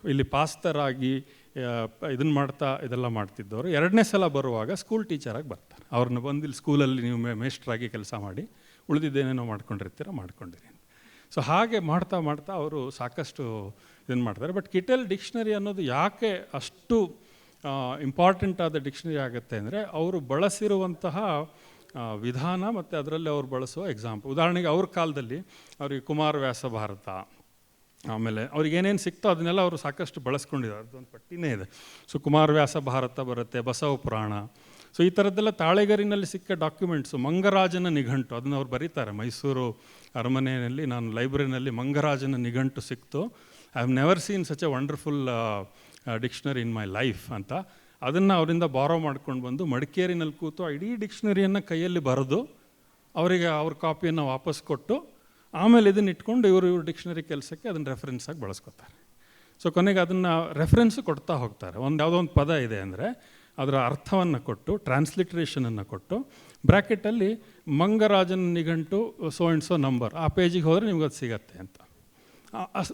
ಇಲ್ಲಿ ಪಾಸ್ತರಾಗಿ ಇದನ್ನು ಮಾಡ್ತಾ ಇದೆಲ್ಲ ಮಾಡ್ತಿದ್ದವರು. ಎರಡನೇ ಸಲ ಬರುವಾಗ ಸ್ಕೂಲ್ ಟೀಚರಾಗಿ ಬರ್ತಾರೆ. ಅವ್ರನ್ನ ಬಂದು ಇಲ್ಲಿ ಸ್ಕೂಲಲ್ಲಿ ನೀವು ಮೇಸ್ಟ್ರಾಗಿ ಕೆಲಸ ಮಾಡಿ, ಉಳಿದಿದ್ದೇನೇನೋ ಮಾಡ್ಕೊಂಡಿರ್ತೀರ, ಮಾಡ್ಕೊಂಡಿರಿ ಸೊ ಹಾಗೆ ಮಾಡ್ತಾ ಮಾಡ್ತಾ ಅವರು ಸಾಕಷ್ಟು ಇದನ್ನು ಮಾಡ್ತಾರೆ. ಬಟ್ ಕಿಟೆಲ್ ಡಿಕ್ಷನರಿ ಅನ್ನೋದು ಯಾಕೆ ಅಷ್ಟು ಇಂಪಾರ್ಟೆಂಟ್ ಆದ ಡಿಕ್ಷನರಿ ಆಗುತ್ತೆ ಅಂದರೆ ಅವರು ಬಳಸಿರುವಂತಹ ವಿಧಾನ ಮತ್ತು ಅದರಲ್ಲಿ ಅವ್ರು ಬಳಸುವ ಎಕ್ಸಾಂಪಲ್ ಉದಾಹರಣೆಗೆ ಅವ್ರ ಕಾಲದಲ್ಲಿ ಅವರಿಗೆ ಕುಮಾರವ್ಯಾಸ ಭಾರತ ಆಮೇಲೆ ಅವ್ರಿಗೆ ಏನೇನು ಸಿಕ್ತೋ ಅದನ್ನೆಲ್ಲ ಅವರು ಸಾಕಷ್ಟು ಬಳಸ್ಕೊಂಡಿದ್ದಾರೆ. ಅದೊಂದು ಪಟ್ಟಿನೇ ಇದೆ. ಸೊ ಕುಮಾರವ್ಯಾಸ ಭಾರತ ಬರುತ್ತೆ, ಬಸವ ಪುರಾಣ. ಸೊ ಈ ಥರದ್ದೆಲ್ಲ ತಾಳೆಗರಿನಲ್ಲಿ ಸಿಕ್ಕ ಡಾಕ್ಯುಮೆಂಟ್ಸು ಮಂಗರಾಜನ ನಿಘಂಟು, ಅದನ್ನು ಅವ್ರು ಬರೀತಾರೆ. ಮೈಸೂರು ಅರಮನೆಯಲ್ಲಿ ನಾನು ಲೈಬ್ರರಿನಲ್ಲಿ ಮಂಗರಾಜನ ನಿಘಂಟು ಸಿಕ್ತು. I have never seen such a wonderful dictionary in my life ಅಂತ. ಅದನ್ನು ಅವರಿಂದ ಬಾರೋ ಮಾಡ್ಕೊಂಡು ಬಂದು ಮಡಿಕೇರಿನಲ್ಲಿ ಕೂತು ಇಡೀ ಡಿಕ್ಷನರಿಯನ್ನು ಕೈಯಲ್ಲಿ ಬರೆದು ಅವರಿಗೆ ಅವ್ರ ಕಾಪಿಯನ್ನು ವಾಪಸ್ ಕೊಟ್ಟು ಆಮೇಲೆ ಇದನ್ನ ಇಟ್ಕೊಂಡು ಇವರು ಇವ್ರ ಡಿಕ್ಷನರಿ ಕೆಲಸಕ್ಕೆ ಅದನ್ನು ರೆಫರೆನ್ಸ್ ಆಗಿ ಬಳಸ್ಕೊತಾರೆ. ಸೊ ಕೊನೆಗೆ ಅದನ್ನು ರೆಫರೆನ್ಸ್ ಕೊಡ್ತಾ ಹೋಗ್ತಾರೆ. ಒಂದು ಯಾವುದೋ ಒಂದು ಪದ ಇದೆ ಅಂದರೆ ಅದರ ಅರ್ಥವನ್ನು ಕೊಟ್ಟು ಟ್ರಾನ್ಸ್ಲಿಟ್ರೇಷನನ್ನು ಕೊಟ್ಟು ಬ್ರ್ಯಾಕೆಟಲ್ಲಿ ಮಂಗರಾಜನ ನಿಘಂಟು ಸೋ ಆ್ಯಂಡ್ ಸೋ ನಂಬರ್ ಆ ಪೇಜಿಗೆ ಹೋದರೆ ನಿಮ್ಗೆ ಅದು ಸಿಗತ್ತೆ ಅಂತ.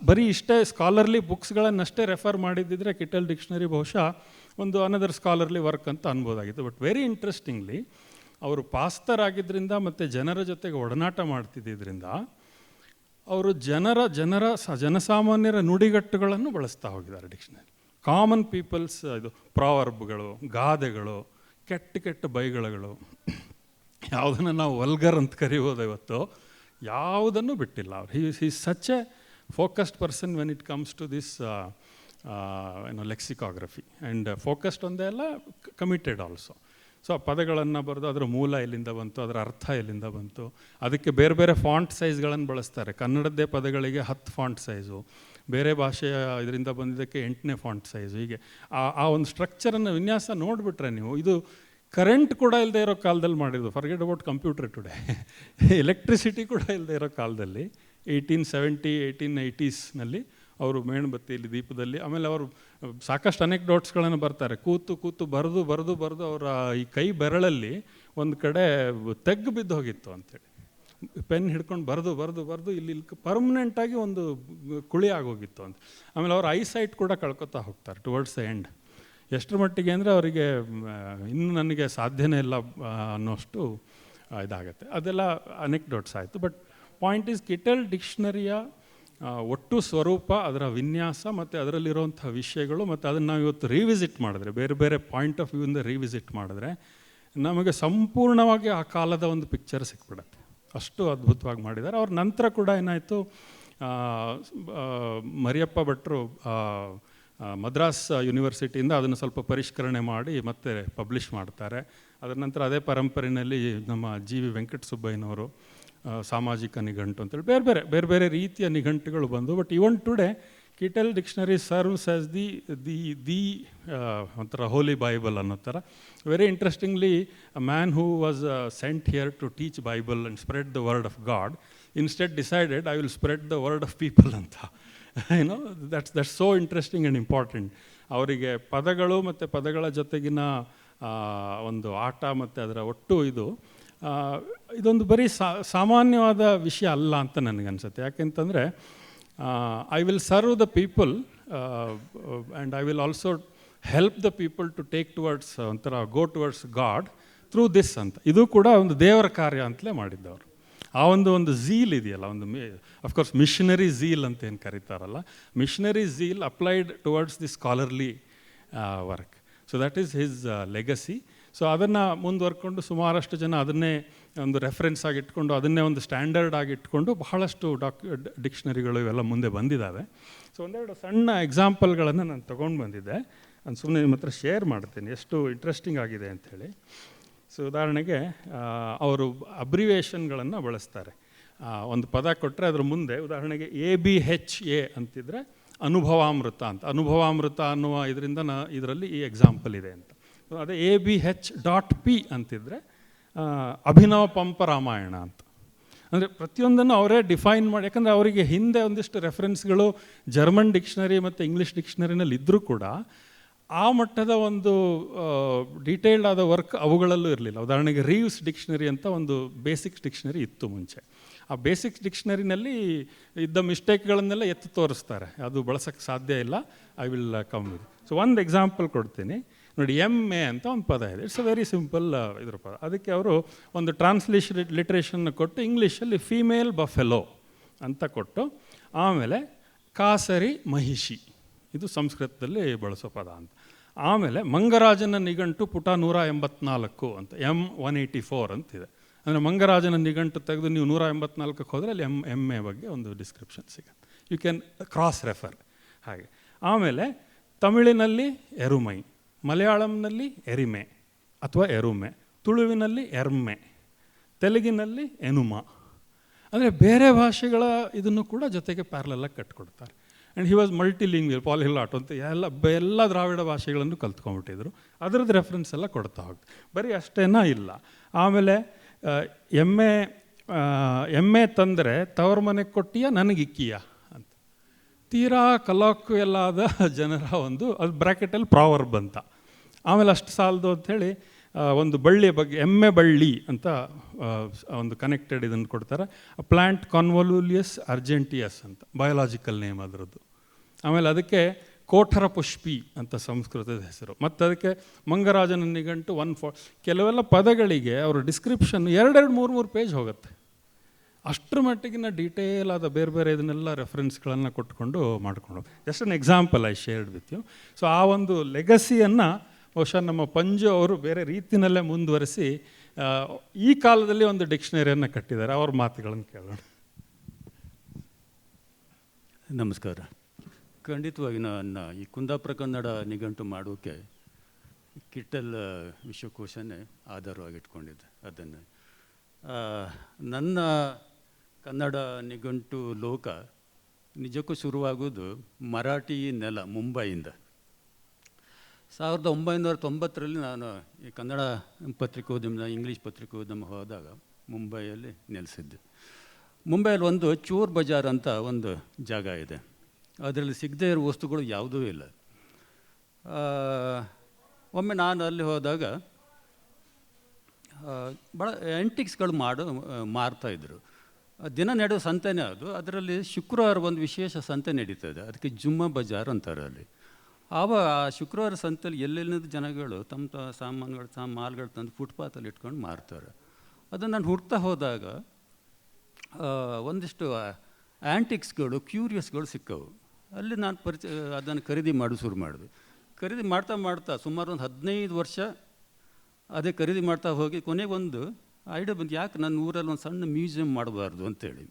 ಬರೀ ಇಷ್ಟೇ ಸ್ಕಾಲರ್ಲಿ ಬುಕ್ಸ್ಗಳನ್ನಷ್ಟೇ ರೆಫರ್ ಮಾಡಿದ್ದಿದ್ರೆ ಕಿಟಲ್ ಡಿಕ್ಷನರಿ ಬಹುಶಃ ಒಂದು ಅನದರ್ ಸ್ಕಾಲರ್ಲಿ ವರ್ಕ್ ಅಂತ ಅನ್ಬೋದಾಗಿತ್ತು. ಬಟ್ ವೆರಿ ಇಂಟ್ರೆಸ್ಟಿಂಗ್ಲಿ ಅವರು ಪಾಸ್ತರಾಗಿದ್ದರಿಂದ ಮತ್ತು ಜನರ ಜೊತೆಗೆ ಒಡನಾಟ ಮಾಡ್ತಿದ್ದರಿಂದ ಅವರು ಜನರ ಜನರ ಸ, ಜನಸಾಮಾನ್ಯರ ನುಡಿಗಟ್ಟುಗಳನ್ನು ಬಳಸ್ತಾ ಹೋಗಿದ್ದಾರೆ ಡಿಕ್ಷನರಿ ಕಾಮನ್ ಪೀಪಲ್ಸ್ ಇದು ಪ್ರಾವರ್ಬ್ಗಳು ಗಾದೆಗಳು, ಕೆಟ್ಟ ಕೆಟ್ಟ ಬೈಗಳಗಳು. ಯಾವುದನ್ನು ನಾವು ವಲ್ಗರ್ ಅಂತ ಕರಿಬೋದು ಇವತ್ತು, ಯಾವುದನ್ನು ಬಿಟ್ಟಿಲ್ಲ ಅವ್ರು. He he such a focused person when uh, comes to this ಏನೋ ಲೆಕ್ಸಿಕಾಗ್ರಫಿ ಆ್ಯಂಡ್ ಫೋಕಸ್ಡ್ ಒಂದೇ ಅಲ್ಲ ಕಮಿಟೆಡ್ ಆಲ್ಸೋ ಸೊ ಪದಗಳನ್ನು ಬರೆದು ಅದರ ಮೂಲ ಎಲ್ಲಿಂದ ಬಂತು ಅದರ ಅರ್ಥ ಎಲ್ಲಿಂದ ಬಂತು ಅದಕ್ಕೆ ಬೇರೆ ಬೇರೆ ಫಾಂಟ್ ಸೈಜ್ಗಳನ್ನು ಬಳಸ್ತಾರೆ. ಕನ್ನಡದ್ದೇ ಪದಗಳಿಗೆ ಹತ್ತು ಫಾಂಟ್ ಸೈಜು ಬೇರೆ ಭಾಷೆಯ ಇದರಿಂದ ಬಂದಿದ್ದಕ್ಕೆ ಎಂಟನೇ ಫಾಂಟ್ ಸೈಜು ಹೀಗೆ. ಆ ಆ ಒಂದು ಸ್ಟ್ರಕ್ಚರನ್ನು ವಿನ್ಯಾಸ ನೋಡಿಬಿಟ್ರೆ ನೀವು ಇದು ಕರೆಂಟ್ ಕೂಡ ಇಲ್ಲದೆ ಇರೋ ಕಾಲದಲ್ಲಿ ಮಾಡಿದ್ದು forget about computer today electricity ಕೂಡ ಇಲ್ಲದೆ ಇರೋ ಕಾಲದಲ್ಲಿ ಏಯ್ಟೀನ್ ಸೆವೆಂಟಿ, ಏಯ್ಟೀನ್ ಏಯ್ಟೀಸ್ನಲ್ಲಿ ಅವರು ಮೇಣಬತ್ತಿಯಲ್ಲಿ ದೀಪದಲ್ಲಿ ಆಮೇಲೆ ಅವರು ಸಾಕಷ್ಟು ಅನೇಕ ಡೋಟ್ಸ್ಗಳನ್ನು ಬರ್ತಾರೆ. ಕೂತು ಕೂತು ಬರೆದು ಬರೆದು ಬರೆದು ಅವರ ಈ ಕೈ ಬೆರಳಲ್ಲಿ ಒಂದು ಕಡೆ ತೆಗ್ಗು ಬಿದ್ದು ಹೋಗಿತ್ತು ಅಂಥೇಳಿ. ಪೆನ್ ಹಿಡ್ಕೊಂಡು ಬರೆದು ಬರೆದು ಬರೆದು ಇಲ್ಲಿ ಪರ್ಮನೆಂಟಾಗಿ ಒಂದು ಕುಳಿ ಆಗೋಗಿತ್ತು ಅಂತ. ಆಮೇಲೆ ಅವ್ರ ಐಸೈಟ್ ಕೂಡ ಕಳ್ಕೊತಾ ಹೋಗ್ತಾರೆ ಟುವರ್ಡ್ಸ್ ದ ಎಂಡ್ ಎಷ್ಟರ ಮಟ್ಟಿಗೆ ಅಂದರೆ ಅವರಿಗೆ ಇನ್ನು ನನಗೆ ಸಾಧ್ಯನೇ ಇಲ್ಲ ಅನ್ನೋಷ್ಟು ಇದಾಗತ್ತೆ. ಅದೆಲ್ಲ ಅನೆಕ್ಡೋಟ್ಸ್ ಆಯಿತು. ಬಟ್ ಪಾಯಿಂಟ್ ಈಸ್ ಕಿಟಲ್ ಡಿಕ್ಷನರಿಯ ಒಟ್ಟು ಸ್ವರೂಪ ಅದರ ವಿನ್ಯಾಸ ಮತ್ತು ಅದರಲ್ಲಿರುವಂಥ ವಿಷಯಗಳು ಮತ್ತು ಅದನ್ನು ನಾವು ಇವತ್ತು ರಿವಿಸಿಟ್ ಮಾಡಿದ್ರೆ ಬೇರೆ ಬೇರೆ ಪಾಯಿಂಟ್ ಆಫ್ ವ್ಯೂಯಿಂದ ರಿವಿಸಿಟ್ ಮಾಡಿದ್ರೆ ನಮಗೆ ಸಂಪೂರ್ಣವಾಗಿ ಆ ಕಾಲದ ಒಂದು ಪಿಕ್ಚರ್ ಸಿಕ್ಬಿಡತ್ತೆ. ಅಷ್ಟು ಅದ್ಭುತವಾಗಿ ಮಾಡಿದ್ದಾರೆ. ಅವ್ರ ನಂತರ ಕೂಡ ಏನಾಯಿತು ಮರಿಯಪ್ಪ ಭಟ್ರು ಮದ್ರಾಸ್ ಯೂನಿವರ್ಸಿಟಿಯಿಂದ ಅದನ್ನು ಸ್ವಲ್ಪ ಪರಿಷ್ಕರಣೆ ಮಾಡಿ ಮತ್ತೆ ಪಬ್ಲಿಷ್ ಮಾಡ್ತಾರೆ. ಅದರ ನಂತರ ಅದೇ ಪರಂಪರೆಯಲ್ಲಿ ನಮ್ಮ ಜಿ ವಿ ವೆಂಕಟ ಸುಬ್ಬಯ್ಯನವರು ಆ, ಸಾಮಾಜಿಕ ನಿಘಂಟು ಅಂತೇಳಿ ಬೇರೆ ಬೇರೆ ಬೇರೆ ಬೇರೆ ರೀತಿಯ ನಿಘಂಟುಗಳು ಬಂದವು but even today Kittel dictionary serves as the the the ಒಂಥರ ಹೋಲಿ ಬೈಬಲ್ ಅನ್ನೋ ಥರ. Very interestingly a man who was sent here to teach Bible and spread the word of God instead decided I will spread the word of people ಅಂತ. ಏನೋ that's that's so interesting and important ಅವರಿಗೆ ಪದಗಳು ಮತ್ತು ಪದಗಳ ಜೊತೆಗಿನ ಒಂದು ಆಟ ಮತ್ತು ಅದರ ಒಟ್ಟು ಇದು. ಇದೊಂದು ಬರೀ ಸಾಮಾನ್ಯವಾದ ವಿಷಯ ಅಲ್ಲ ಅಂತ ನನಗನ್ಸುತ್ತೆ. ಯಾಕೆಂತಂದರೆ I will serve the people and I will also help the people to take towards ಒಂಥರ go towards God through this ಅಂತ. ಇದು ಕೂಡ ಒಂದು ದೇವರ ಕಾರ್ಯ ಅಂತಲೇ ಮಾಡಿದ್ದವರು. ಆ ಒಂದು ಒಂದು ಝೀಲ್ ಇದೆಯಲ್ಲ, ಒಂದು ಮಿ ಅಫ್ಕೋರ್ಸ್ ಮಿಷನರಿ ಝೀಲ್ ಅಂತ ಏನು ಕರೀತಾರಲ್ಲ missionary zeal applied towards the scholarly work so that is his legacy so ಅದನ್ನು ಮುಂದುವರ್ಕೊಂಡು ಸುಮಾರಷ್ಟು ಜನ ಅದನ್ನೇ ಒಂದು ರೆಫರೆನ್ಸ್ ಆಗಿ ಇಟ್ಕೊಂಡು, ಅದನ್ನೇ ಒಂದು ಸ್ಟ್ಯಾಂಡರ್ಡ್ ಆಗಿ ಇಟ್ಕೊಂಡು ಬಹಳಷ್ಟು ಡಾಕ್ ಡಿಕ್ಷನರಿಗಳು ಇವೆಲ್ಲ ಮುಂದೆ ಬಂದಿದ್ದಾವೆ ಸೊ ಒಂದೆರಡು ಸಣ್ಣ ಎಕ್ಸಾಂಪಲ್ಗಳನ್ನು ನಾನು ತೊಗೊಂಡು ಬಂದಿದ್ದೆ. ನಾನು ಸುಮ್ಮನೆ ನಿಮ್ಮ ಹತ್ರ ಶೇರ್ ಮಾಡ್ತೀನಿ. ಎಷ್ಟು ಇಂಟ್ರೆಸ್ಟಿಂಗ್ ಆಗಿದೆ ಅಂಥೇಳಿ ಸೊ ಉದಾಹರಣೆಗೆ ಅವರು ಅಬ್ರಿವೇಷನ್ಗಳನ್ನು ಬಳಸ್ತಾರೆ. ಒಂದು ಪದ ಕೊಟ್ಟರೆ ಅದ್ರ ಮುಂದೆ ಉದಾಹರಣೆಗೆ ಎ ಬಿ ಹೆಚ್ ಎ ಅಂತಿದ್ರೆ ಅನುಭವಾಮೃತ ಅಂತ. ಅನುಭವಾಮೃತ ಅನ್ನುವ ಇದರಿಂದ ನಾ ಇದರಲ್ಲಿ ಈ ಎಕ್ಸಾಂಪಲ್ ಇದೆ ಅಂತ. ಅದೇ A B H dot P ಅಂತಿದ್ರೆ ಅಭಿನವ ಪಂಪ ರಾಮಾಯಣ ಅಂತ. ಅಂದರೆ ಪ್ರತಿಯೊಂದನ್ನು ಅವರೇ ಡಿಫೈನ್ ಮಾಡಿ, ಯಾಕಂದರೆ ಅವರಿಗೆ ಹಿಂದೆ ಒಂದಿಷ್ಟು ರೆಫರೆನ್ಸ್ಗಳು ಜರ್ಮನ್ ಡಿಕ್ಷನರಿ ಮತ್ತು ಇಂಗ್ಲೀಷ್ ಡಿಕ್ಷನರಿನಲ್ಲಿ ಇದ್ದರೂ ಕೂಡ ಆ ಮಟ್ಟದ ಒಂದು ಡೀಟೇಲ್ಡ್ ಆದ ವರ್ಕ್ ಅವುಗಳಲ್ಲೂ ಇರಲಿಲ್ಲ. ಉದಾಹರಣೆಗೆ ರೀವ್ಸ್ ಡಿಕ್ಷನರಿ ಅಂತ ಒಂದು ಬೇಸಿಕ್ಸ್ ಡಿಕ್ಷನರಿ ಇತ್ತು ಮುಂಚೆ. ಆ ಬೇಸಿಕ್ಸ್ ಡಿಕ್ಷನರಿನಲ್ಲಿ ಇದ್ದ ಮಿಸ್ಟೇಕ್ಗಳನ್ನೆಲ್ಲ ಎತ್ತು ತೋರಿಸ್ತಾರೆ. ಅದು ಬಳಸೋಕ್ಕೆ ಸಾಧ್ಯ ಇಲ್ಲ ಐ ವಿಲ್ ಕಮ್ ಸೊ ಒಂದು ಎಕ್ಸಾಂಪಲ್ ಕೊಡ್ತೀನಿ. ನೋಡಿ ಎಂ ಎ ಅಂತ ಒಂದು ಪದ ಇದೆ. ಇಟ್ಸ್ ಅ ವೆರಿ ಸಿಂಪಲ್ ಇದ್ರ ಪದ. ಅದಕ್ಕೆ ಅವರು ಒಂದು ಟ್ರಾನ್ಸ್ಲೇಷನ್ ಲಿಟ್ರೇಷನ್ನ ಕೊಟ್ಟು ಇಂಗ್ಲೀಷಲ್ಲಿ ಫೀಮೇಲ್ ಬಫೆಲೋ ಅಂತ ಕೊಟ್ಟು, ಆಮೇಲೆ ಕಾಸರಿ ಮಹಿಷಿ. ಇದು ಸಂಸ್ಕೃತದಲ್ಲಿ ಬಳಸೋ ಪದ ಅಂತ. ಆಮೇಲೆ ಮಂಗರಾಜನ ನಿಘಂಟು ಪುಟ ನೂರ ಎಂಬತ್ನಾಲ್ಕು ಅಂತ ಎಂ ಒನ್ ಏಯ್ಟಿ ಫೋರ್ ಅಂತಿದೆ ಅಂದರೆ ಮಂಗರಾಜನ ನಿಘಂಟು ತೆಗೆದು ನೀವು ನೂರ ಎಂಬತ್ನಾಲ್ಕಕ್ಕೆ ಹೋದರೆ ಅಲ್ಲಿ ಎಂ ಎಂ ಎ ಬಗ್ಗೆ ಒಂದು ಡಿಸ್ಕ್ರಿಪ್ಷನ್ ಸಿಗುತ್ತೆ. ಯು ಕ್ಯಾನ್ ಕ್ರಾಸ್ ರೆಫರ್ ಹಾಗೆ. ಆಮೇಲೆ ತಮಿಳಿನಲ್ಲಿ ಎರುಮೈ. ಮಲಯಾಳಂನಲ್ಲಿ ಎರಿಮೆ ಅಥವಾ ಎರುಮೆ, ತುಳುವಿನಲ್ಲಿ ಎರ್ಮೆ, ತೆಲುಗಿನಲ್ಲಿ ಎನುಮ. ಅಂದರೆ ಬೇರೆ ಭಾಷೆಗಳ ಇದನ್ನು ಕೂಡ ಜೊತೆಗೆ ಪ್ಯಾರಲೆಲ್ಲ ಕಟ್ಕೊಡ್ತಾರೆ. ಆ್ಯಂಡ್ ಹಿ ವಾಸ್ ಮಲ್ಟಿಲಿಂಗ್ವಿಯಲ್ ಪಾಲಿಲಾಟ್ ಅಂತ ಎಲ್ಲ ಎಲ್ಲ ದ್ರಾವಿಡ ಭಾಷೆಗಳನ್ನು ಕಲ್ತ್ಕೊಂಡ್ಬಿಟ್ಟಿದ್ರು. ಅದರದ್ದು ರೆಫರೆನ್ಸ್ ಎಲ್ಲ ಕೊಡ್ತಾ ಹೋಗ್ತಾರೆ ಬರೀ ಅಷ್ಟೇನಾ ಇಲ್ಲ. ಆಮೇಲೆ ಎಮ್ಮೆ ಎಮ್ಮೆ ತಂದರೆ ತವ್ರ ಮನೆಗೆ ಕೊಟ್ಟಿಯ ನನಗಿಕ್ಕಿಯ ತೀರಾ ಎಲ್ಲ ಆದ ಜನರ ಒಂದು, ಅದು ಬ್ರ್ಯಾಕೆಟಲ್ಲಿ ಪ್ರಾವರ್ಬ್ ಅಂತ. ಆಮೇಲೆ ಅಷ್ಟು ಸಾಲದು ಅಂಥೇಳಿ ಒಂದು ಬಳ್ಳಿಯ ಬಗ್ಗೆ, ಎಮ್ಮೆ ಬಳ್ಳಿ ಅಂತ ಒಂದು ಕನೆಕ್ಟೆಡ್ ಇದನ್ನು ಕೊಡ್ತಾರೆ. ಪ್ಲ್ಯಾಂಟ್ ಕಾನ್ವಲೂಲಿಯಸ್ ಅರ್ಜೆಂಟಿಯಸ್ ಅಂತ ಬಯೋಲಾಜಿಕಲ್ ನೇಮ್ ಅದರದ್ದು. ಆಮೇಲೆ ಅದಕ್ಕೆ ಕೋಠರ ಪುಷ್ಪಿ ಅಂತ ಸಂಸ್ಕೃತದ ಹೆಸರು. ಮತ್ತು ಅದಕ್ಕೆ ಮಂಗರಾಜನ ನಿಘಂಟು ಒನ್ ಫೋ ಕೆಲವೆಲ್ಲ ಪದಗಳಿಗೆ ಅವರ ಡಿಸ್ಕ್ರಿಪ್ಷನ್ ಎರಡೆರಡು ಮೂರು ಮೂರು ಪೇಜ್ ಹೋಗುತ್ತೆ. ಅಷ್ಟರ ಮಟ್ಟಿಗಿನ ಡೀಟೇಲ್ ಆದ ಬೇರೆ ಬೇರೆ ಇದನ್ನೆಲ್ಲ ರೆಫರೆನ್ಸ್ಗಳನ್ನು ಕೊಟ್ಕೊಂಡು ಮಾಡಿಕೊಂಡು just an example I shared with you so ಆ ಒಂದು ಲೆಗಸಿಯನ್ನು ಬಹುಶಃ ನಮ್ಮ ಪಂಜು ಅವರು ಬೇರೆ ರೀತಿಯಲ್ಲೇ ಮುಂದುವರಿಸಿ ಈ ಕಾಲದಲ್ಲಿ ಒಂದು ಡಿಕ್ಷನರಿಯನ್ನು ಕಟ್ಟಿದ್ದಾರೆ. ಅವ್ರ ಮಾತುಗಳನ್ನು ಕೇಳೋಣ. ನಮಸ್ಕಾರ. ಖಂಡಿತವಾಗಿ ನನ್ನ ಈ ಕುಂದಾಪುರ ಕನ್ನಡ ನಿಘಂಟು ಮಾಡೋಕ್ಕೆ ಕಿಟ್ಟಲ್ ವಿಶ್ವಕೋಶನೇ ಆಧಾರವಾಗಿಟ್ಕೊಂಡಿದ್ದೆ ಅದನ್ನು. ನನ್ನ ಕನ್ನಡ ನಿಘಂಟು ಲೋಕ ನಿಜಕ್ಕೂ ಶುರುವಾಗೋದು ಮರಾಠಿ ನೆಲ ಮುಂಬೈಯಿಂದ. ಸಾವಿರದ ಒಂಬೈನೂರ ತೊಂಬತ್ತರಲ್ಲಿ ನಾನು ಈ ಕನ್ನಡ ಪತ್ರಿಕೋದ್ಯಮ ಇಂಗ್ಲೀಷ್ ಪತ್ರಿಕೋದ್ಯಮ ಹೋದಾಗ ಮುಂಬೈಯಲ್ಲಿ ನೆಲೆಸಿದ್ದೆ. ಮುಂಬೈಯಲ್ಲಿ ಒಂದು ಚೂರ್ ಬಜಾರ್ ಅಂತ ಒಂದು ಜಾಗ ಇದೆ. ಅದರಲ್ಲಿ ಸಿಗದೇ ಇರೋ ವಸ್ತುಗಳು ಯಾವುದೂ ಇಲ್ಲ. ಒಮ್ಮೆ ನಾನು ಅಲ್ಲಿ ಹೋದಾಗ ಭಾಳ ಎಂಟಿಕ್ಸ್ಗಳು ಮಾಡು ಮಾರ್ತಾಯಿದ್ರು ದಿನ ನಡೆಯೋ ಸಂತೆನೇ ಅದು. ಅದರಲ್ಲಿ ಶುಕ್ರವಾರ ಒಂದು ವಿಶೇಷ ಸಂತೆ ನಡೀತದೆ. ಅದಕ್ಕೆ ಜುಮ್ಮಾ ಬಜಾರ್ ಅಂತಾರೆ ಅಲ್ಲಿ. ಆವಾಗ ಆ ಶುಕ್ರವಾರ ಸಂತೆಯಲ್ಲಿ ಎಲ್ಲೆಲ್ಲಿಂದ ಜನಗಳು ತಮ್ಮ ತ ಸಾಮಾನುಗಳು, ತಮ್ಮ ಮಾಲ್ಗಳು ತಂದು ಫುಟ್ಪಾತಲ್ಲಿ ಇಟ್ಕೊಂಡು ಮಾರ್ತಾರೆ. ಅದನ್ನು ನಾನು ಹುಡ್ತಾ ಹೋದಾಗ ಒಂದಿಷ್ಟು ಆ್ಯಂಟಿಕ್ಸ್ಗಳು ಕ್ಯೂರಿಯಸ್ಗಳು ಸಿಕ್ಕವು. ಅಲ್ಲಿ ನಾನು ಪರಿಚಯ ಅದನ್ನು ಖರೀದಿ ಮಾಡಿ, ಶುರು ಮಾಡಿದೆ. ಖರೀದಿ ಮಾಡ್ತಾ ಮಾಡ್ತಾ ಸುಮಾರು ಒಂದು ಹದಿನೈದು ವರ್ಷ ಅದೇ ಖರೀದಿ ಮಾಡ್ತಾ ಹೋಗಿ ಕೊನೆಗೆ ಒಂದು ಐಡಿಯಾ ಬಂದು ಯಾಕೆ ನನ್ನ ಊರಲ್ಲಿ ಒಂದು ಸಣ್ಣ ಮ್ಯೂಸಿಯಂ ಮಾಡಬಾರ್ದು ಅಂತೇಳಿ.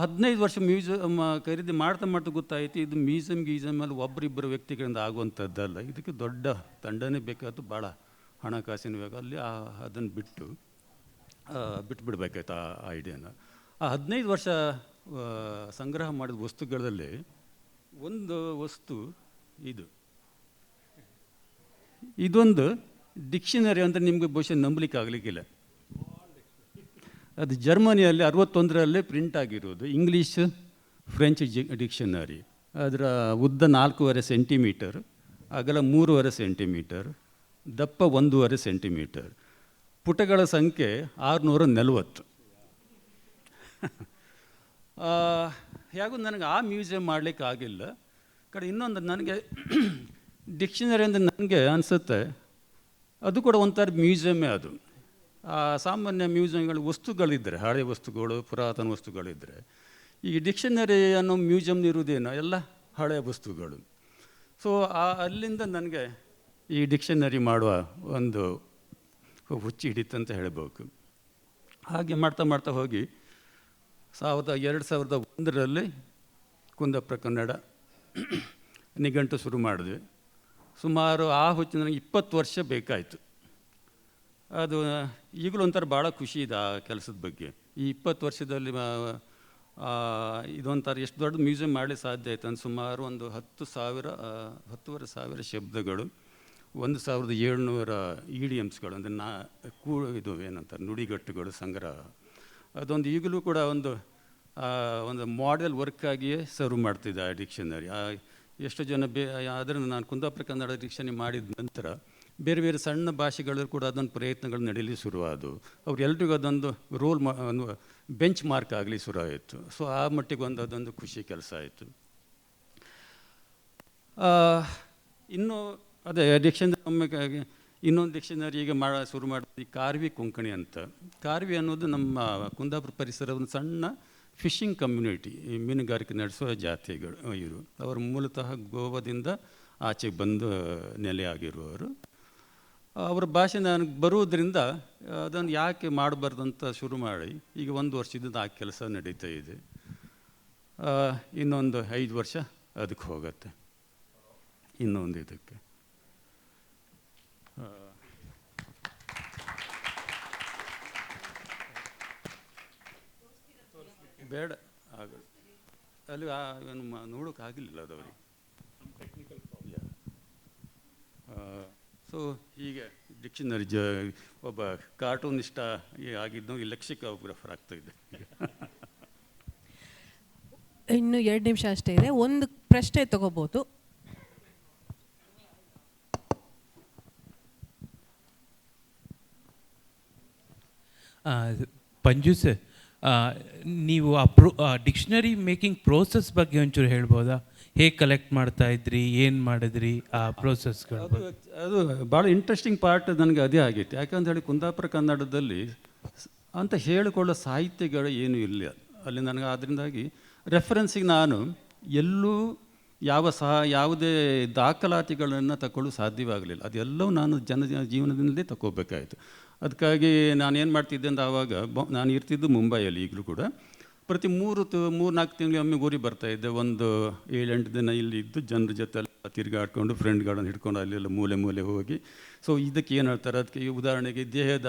ಹದಿನೈದು ವರ್ಷ ಮ್ಯೂಸಿಯಮ್ ಖರೀದಿ ಮಾಡ್ತಾ ಮಾಡ್ತಾ ಗೊತ್ತಾಯಿತು, ಇದು ಮ್ಯೂಸಿಯಂ ಗೀಸಿಯಮಲ್ಲಿ ಒಬ್ಬರಿಬ್ಬರು ವ್ಯಕ್ತಿಗಳಿಂದ ಆಗುವಂಥದ್ದಲ್ಲ ಇದಕ್ಕೆ ದೊಡ್ಡ ತಂಡನೇ ಬೇಕಾದ್ದು ಭಾಳ ಹಣಕಾಸಿನ ಬೇಕು ಅಲ್ಲಿ ಅದನ್ನು ಬಿಟ್ಟು ಬಿಟ್ಬಿಡ್ಬೇಕಾಯ್ತು ಆ ಐಡಿಯಾನ ಆ ಹದಿನೈದು ವರ್ಷ ಸಂಗ್ರಹ ಮಾಡಿದ ವಸ್ತುಗಳಲ್ಲಿ ಒಂದು ವಸ್ತು ಇದು. ಇದೊಂದು ಡಿಕ್ಷನರಿ ಅಂದರೆ ನಿಮಗೆ ಬಹುಶಃ ನಂಬಲಿಕ್ಕೆ ಆಗಲಿಕ್ಕಿಲ್ಲ. ಅದು ಜರ್ಮನಿಯಲ್ಲಿ ಅರವತ್ತೊಂದರಲ್ಲೇ ಪ್ರಿಂಟ್ ಆಗಿರೋದು, ಇಂಗ್ಲೀಷ್, ಫ್ರೆಂಚ್ ಡಿಕ್ಷನರಿ. ಅದರ ಉದ್ದ ನಾಲ್ಕೂವರೆ ಸೆಂಟಿಮೀಟರ್, ಅಗಲ ಮೂರುವರೆ ಸೆಂಟಿಮೀಟರ್, ದಪ್ಪ ಒಂದೂವರೆ ಸೆಂಟಿಮೀಟರ್. ಪುಟಗಳ ಸಂಖ್ಯೆ ಆರುನೂರ ನಲವತ್ತು. ಹೇಗೂ ನನಗೆ ಆ ಮ್ಯೂಸಿಯಂ ಮಾಡಲಿಕ್ಕೆ ಆಗಿಲ್ಲ. ಕಡೆ ಇನ್ನೊಂದು ನನಗೆ, ಡಿಕ್ಷನರಿ ಅಂದರೆ ನನಗೆ ಅನಿಸುತ್ತೆ ಅದು ಕೂಡ ಒಂಥರ ಮ್ಯೂಸಿಯಮ್ಮೇ ಅದು. ಸಾಮಾನ್ಯ ಮ್ಯೂಸಿಯಂಗಳು ವಸ್ತುಗಳಿದ್ದರೆ ಹಳೆ ವಸ್ತುಗಳು, ಪುರಾತನ ವಸ್ತುಗಳಿದ್ದರೆ ಈ ಡಿಕ್ಷನರಿ ಅನ್ನೋ ಮ್ಯೂಸಿಯಮ್ ಇರುವುದೇನೋ? ಎಲ್ಲ ಹಳೆಯ ವಸ್ತುಗಳು. ಸೊ ಆ, ಅಲ್ಲಿಂದ ನನಗೆ ಈ ಡಿಕ್ಷನರಿ ಮಾಡುವ ಒಂದು ಹುಚ್ಚಿ ಹಿಡಿತಂತ ಹೇಳಬೇಕು. ಹಾಗೆ ಮಾಡ್ತಾ ಮಾಡ್ತಾ ಹೋಗಿ ಸಾವಿರದ ಎರಡು ಸಾವಿರದ ಒಂದರಲ್ಲಿ ಕುಂದಾಪುರ ಕನ್ನಡ ನಿಘಂಟು ಶುರು ಮಾಡಿದ್ವಿ. ಸುಮಾರು ಆ ಹುಚ್ಚು ನನಗೆ ಇಪ್ಪತ್ತು ವರ್ಷ ಬೇಕಾಯಿತು. ಅದು ಈಗಲೂ ಒಂಥರ ಭಾಳ ಖುಷಿ ಇದೆ ಆ ಕೆಲಸದ ಬಗ್ಗೆ. ಈ ಇಪ್ಪತ್ತು ವರ್ಷದಲ್ಲಿ ಆ, ಆ, ಇದೊಂಥರ ಎಷ್ಟು ದೊಡ್ಡ ಮ್ಯೂಸಿಯಂ ಮಾಡಲಿ ಸಾಧ್ಯ ಆಯ್ತು ಅಂದ್ರೆ ಸುಮಾರು ಒಂದು ಹತ್ತು ಸಾವಿರ ಹತ್ತುವರೆ ಸಾವಿರ ಶಬ್ದಗಳು ಒಂದು ಸಾವಿರದ ಏಳ್ನೂರ ಇಡಿಯಮ್ಸ್ಗಳು ಅಂದರೆ ನಾ ಕೂ ಇದು ಏನಂತಾರೆ ನುಡಿಗಟ್ಟುಗಳು ಸಂಗ್ರಹ. ಅದೊಂದು ಈಗಲೂ ಕೂಡ ಒಂದು ಒಂದು ಮಾಡೆಲ್ ವರ್ಕಾಗಿಯೇ ಸರ್ವ್ ಮಾಡ್ತಿದ್ದೆ ಆ ಡಿಕ್ಷನರಿ ಎಷ್ಟು ಜನ ಬೇ ಅದನ್ನು ನಾನು ಕುಂದಾಪುರ ಕನ್ನಡ ದೀಕ್ಷಣೆ ಮಾಡಿದ ನಂತರ ಬೇರೆ ಬೇರೆ ಸಣ್ಣ ಭಾಷೆಗಳಲ್ಲೂ ಕೂಡ ಅದೊಂದು ಪ್ರಯತ್ನಗಳು ನಡೀಲಿ ಶುರುವಾದವು. ಅವರೆಲ್ಲರಿಗೂ ಅದೊಂದು ರೋಲ್ ಮಾ ಒಂದು ಬೆಂಚ್ ಮಾರ್ಕ್ ಆಗಲಿ ಶುರುವಾಯಿತು. ಸೊ, ಆ ಮಟ್ಟಿಗೆ ಒಂದು ಅದೊಂದು ಖುಷಿ ಕೆಲಸ ಆಯಿತು. ಇನ್ನು ಅದೇ ಡಿಕ್ಷನರಿ ಇನ್ನೊಂದು ಡಿಕ್ಷನರಿ ಈಗ ಮಾಡ ಶುರು ಈ ಕಾರ್ವಿ ಕೊಂಕಣಿ ಅಂತ. ಕಾರ್ವಿ ಅನ್ನೋದು ನಮ್ಮ ಕುಂದಾಪುರ ಪರಿಸರ ಒಂದು ಸಣ್ಣ ಫಿಶಿಂಗ್ ಕಮ್ಯುನಿಟಿ, ಈ ಮೀನುಗಾರಿಕೆ ನಡೆಸುವ ಜಾತಿಗಳು ಇವರು. ಅವರು ಮೂಲತಃ ಗೋವಾದಿಂದ ಆಚೆಗೆ ಬಂದು ನೆಲೆಯಾಗಿರುವವರು ಅವರ ಭಾಷೆ ನನಗೆ ಬರುವುದರಿಂದ, ಅದನ್ನು ಯಾಕೆ ಮಾಡಬಾರ್ದು ಅಂತ ಶುರು ಮಾಡಿ, ಈಗ ಒಂದು ವರ್ಷದಿಂದ ಆ ಕೆಲಸ ನಡೀತಾ ಇದೆ. ಇನ್ನೊಂದು ಐದು ವರ್ಷ ಅದಕ್ಕೆ ಹೋಗುತ್ತೆ. ಇನ್ನೊಂದು ಇದಕ್ಕೆ. ಬೇಡ ಆಗಲ್ಲ. ಅಲ್ಲಿ ಏನು ನೋಡೋಕ್ಕಾಗಲಿಲ್ಲ ಅದು ಅವರಿಗೆ. ಸೊ ಹೀಗೆ ಡಿಕ್ಷನರಿ ಜ ಒಬ್ಬ ಕಾರ್ಟೂನಿಸ್ಟ ಆಗಿದ್ದು ಈ ಲೆಕ್ಸಿಕೋಗ್ರಫರ್ ಆಗ್ತಾ ಇದೆ ಇನ್ನು ಎರಡು ನಿಮಿಷ ಅಷ್ಟೇ ಇದೆ. ಒಂದು ಪ್ರಶ್ನೆ ತಗೋಬೋದು. ಆ, ಪಂಜು ಸರ್ ನೀವು ಆ ಪ್ರೊ ಡಿಕ್ಷನರಿ ಮೇಕಿಂಗ್ ಪ್ರೋಸೆಸ್ ಬಗ್ಗೆ ಒಂಚೂರು ಹೇಳ್ಬೋದಾ? ಹೇಗೆ ಕಲೆಕ್ಟ್ ಮಾಡ್ತಾ ಇದ್ರಿ? ಏನು ಮಾಡಿದ್ರಿ? ಆ ಪ್ರೋಸೆಸ್ಗಳು ಅದು ಅದು ಭಾಳ ಇಂಟ್ರೆಸ್ಟಿಂಗ್ ಪಾರ್ಟ್ ನನಗೆ ಅದೇ ಆಗಿತ್ತು. ಯಾಕಂತ ಹೇಳಿ ಕುಂದಾಪುರ ಕನ್ನಡದಲ್ಲಿ ಅಂತ ಹೇಳಿಕೊಳ್ಳೋ ಸಾಹಿತ್ಯಗಳು ಏನೂ ಇಲ್ಲ. ಅಲ್ಲಿ ನನಗೆ ಅದರಿಂದಾಗಿ ರೆಫರೆನ್ಸಿಗೆ ನಾನು ಎಲ್ಲೂ ಯಾವ ಸಹ ಯಾವುದೇ ದಾಖಲಾತಿಗಳನ್ನು ತಗೊಳ್ಳೋ ಸಾಧ್ಯವಾಗಲಿಲ್ಲ. ಅದೆಲ್ಲವೂ ನಾನು ಜನ ಜೀವನದಿಂದಲೇ ತಗೋಬೇಕಾಯಿತು ಅದಕ್ಕಾಗಿ ಏನು ಮಾಡ್ತಿದ್ದೆ ಅಂತ ಆವಾಗ ಬ ನಾನು ಇರ್ತಿದ್ದು ಮುಂಬೈಯಲ್ಲಿ ಈಗಲೂ ಕೂಡ. ಪ್ರತಿ ಮೂರು ತು ಮೂರು ನಾಲ್ಕು ತಿಂಗಳಿಗೊಮ್ಮೆ ಊರಿಗೆ ಬರ್ತಾ ಇದ್ದೆ. ಒಂದು ಏಳೆಂಟು ದಿನ ಇಲ್ಲಿ ಇದ್ದು ಜನರ ಜೊತೆ ಎಲ್ಲ ತಿರುಗಾಡ್ಕೊಂಡು ಫ್ರೆಂಡ್ಗಳನ್ನು ಹಿಡ್ಕೊಂಡು ಅಲ್ಲೆಲ್ಲ ಮೂಲೆ ಮೂಲೆ ಹೋಗಿ. ಸೊ ಇದಕ್ಕೆ ಏನು ಹೇಳ್ತಾರೆ? ಅದಕ್ಕೆ ಉದಾಹರಣೆಗೆ ದೇಹದ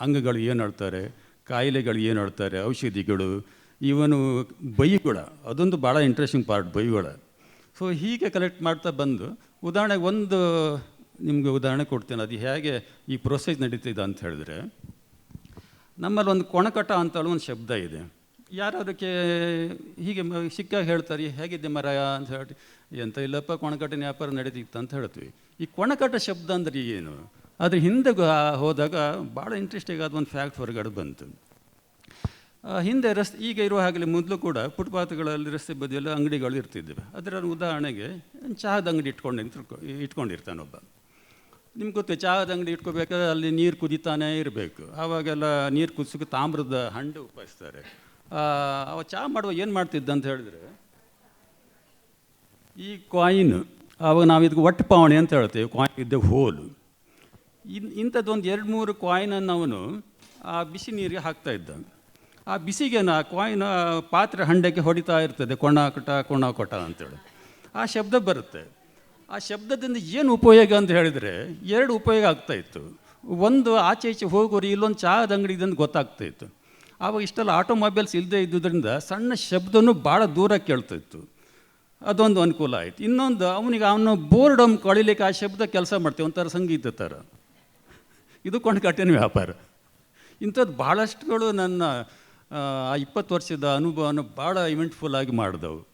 ಅಂಗಗಳು ಏನು ಹೇಳ್ತಾರೆ? ಕಾಯಿಲೆಗಳು ಏನು ಹೇಳ್ತಾರೆ? ಔಷಧಿಗಳು, ಇವನು ಬೈಗುಳ, ಅದೊಂದು ಭಾಳ ಇಂಟ್ರೆಸ್ಟಿಂಗ್ ಪಾರ್ಟ್ ಬೈಗುಳ. ಸೊ ಹೀಗೆ ಕಲೆಕ್ಟ್ ಮಾಡ್ತಾ ಬಂದು, ಉದಾಹರಣೆಗೆ ಒಂದು ನಿಮಗೆ ಉದಾಹರಣೆ ಕೊಡ್ತೇನೆ. ಅದು ಹೇಗೆ ಈ ಪ್ರೊಸೆಸ್ ನಡೀತಿದೆ ಅಂತ ಹೇಳಿದ್ರೆ, ನಮ್ಮಲ್ಲಿ ಒಂದು ಕೊಣಕಟ ಅಂತ ಹೇಳೋ ಒಂದು ಶಬ್ದ ಇದೆ. ಯಾರು ಅದಕ್ಕೆ ಹೀಗೆ ಸಿಕ್ಕಾಗ ಹೇಳ್ತಾರೆ ಹೇಗಿದೆ ಮರ ಅಂತ ಹೇಳಿ ಎಂತ ಇಲ್ಲಪ್ಪ ಕೊಣಕಟ್ಟಿನ ವ್ಯಾಪಾರ ನಡೀತಿತ್ತು ಅಂತ ಹೇಳ್ತೀವಿ. ಈ ಕೊಣಕಟ ಶಬ್ದ ಅಂದರೆ ಏನು? ಅದ್ರ ಹಿಂದೆ ಹೋದಾಗ ಭಾಳ ಇಂಟ್ರೆಸ್ಟಿಂಗ್ ಆದ ಒಂದು ಫ್ಯಾಕ್ಟ್ ಹೊರಗಡೆ ಬಂತು. ಹಿಂದೆ ರಸ್ತೆ, ಈಗ ಇರುವ ಹಾಗಲೇ ಮೊದಲು ಕೂಡ ಫುಟ್ಪಾತ್ಗಳಲ್ಲಿ ರಸ್ತೆ ಬದಿಯಲ್ಲಿ ಅಂಗಡಿಗಳು ಇರ್ತಿದ್ದವೆ. ಅದರ ಉದಾಹರಣೆಗೆ ಚಹಾದ ಅಂಗಡಿ ಇಟ್ಕೊಂಡು ಇಟ್ಕೊಂಡಿರ್ತಾನೆ ಇಟ್ಕೊಂಡಿರ್ತಾನೊಬ್ಬ ನಿಮ್ಗೆ ಗೊತ್ತು, ಚಹಾದ ಅಂಗಡಿ ಇಟ್ಕೋಬೇಕಾದ್ರೆ ಅಲ್ಲಿ ನೀರು ಕುದಿತಾನೆ ಇರಬೇಕು. ಆವಾಗೆಲ್ಲ ನೀರು ಕುದಿಸೋಕೆ ತಾಮ್ರದ ಹಂಡು ಉಪಯೋಗಿಸ್ತಾರೆ. ಅವ ಚಹಾ ಮಾಡುವ ಏನು ಮಾಡ್ತಿದ್ದ ಅಂತ ಹೇಳಿದ್ರೆ, ಈ ಕಾಯಿನ್ ಆವಾಗ ನಾವು ಇದಕ್ಕೆ ಒಟ್ಟು ಪಾವಣೆ ಅಂತ ಹೇಳ್ತೇವೆ ಕಾಯಿನ್ ಇದ್ದ ಹೋಲು. ಇನ್ ಇಂಥದ್ದೊಂದು ಎರಡು ಮೂರು ಕಾಯಿನನ್ನು ಅವನು ಆ ಬಿಸಿ ನೀರಿಗೆ ಹಾಕ್ತಾ ಇದ್ದ. ಆ ಬಿಸಿಗೆನ ಕಾಯಿನ ಪಾತ್ರೆ ಹಂಡೆಗೆ ಹೊಡಿತಾ ಇರ್ತದೆ, ಕೊಣ ಕೊಟ ಕೊಣ ಕೊಟ ಅಂತೇಳಿ. ಆ ಶಬ್ದ ಬರುತ್ತೆ. ಆ ಶಬ್ದದಿಂದ ಏನು ಉಪಯೋಗ ಅಂತ ಹೇಳಿದರೆ ಎರಡು ಉಪಯೋಗ ಆಗ್ತಾ ಇತ್ತು. ಒಂದು ಆಚೆ ಈಚೆ ಹೋಗೋರು ಇಲ್ಲೊಂದು ಚಹಾದ ಅಂಗಡಿ ಇದೆ ಅಂತ ಗೊತ್ತಾಗ್ತಾ ಇತ್ತು. ಆವಾಗ ಇಷ್ಟೆಲ್ಲ ಆಟೋಮೊಬೈಲ್ಸ್ ಇಲ್ಲದೆ ಇದ್ದುದರಿಂದ ಸಣ್ಣ ಶಬ್ದನೂ ಭಾಳ ದೂರ ಕೇಳ್ತಾಯಿತ್ತು ಅದೊಂದು ಅನುಕೂಲ ಆಯಿತು. ಇನ್ನೊಂದು ಅವನಿಗೆ ಅವನು ಬೋರ್ಡಮ್ ಕಳಿಲಿಕ್ಕೆ ಆ ಶಬ್ದ ಕೆಲಸ ಮಾಡ್ತೇವೆ, ಒಂಥರ ಸಂಗೀತ ಥರ. ಇದು ಕೊಂಡ್ಕಟ್ಟಿನ ವ್ಯಾಪಾರ. ಇಂಥದ್ದು ಭಾಳಷ್ಟುಗಳು ನನ್ನ, ಆ, ಇಪ್ಪತ್ತು ವರ್ಷದ ಅನುಭವನ ಭಾಳ ಇವೆಂಟ್ಫುಲ್ ಆಗಿ ಮಾಡಿದವು.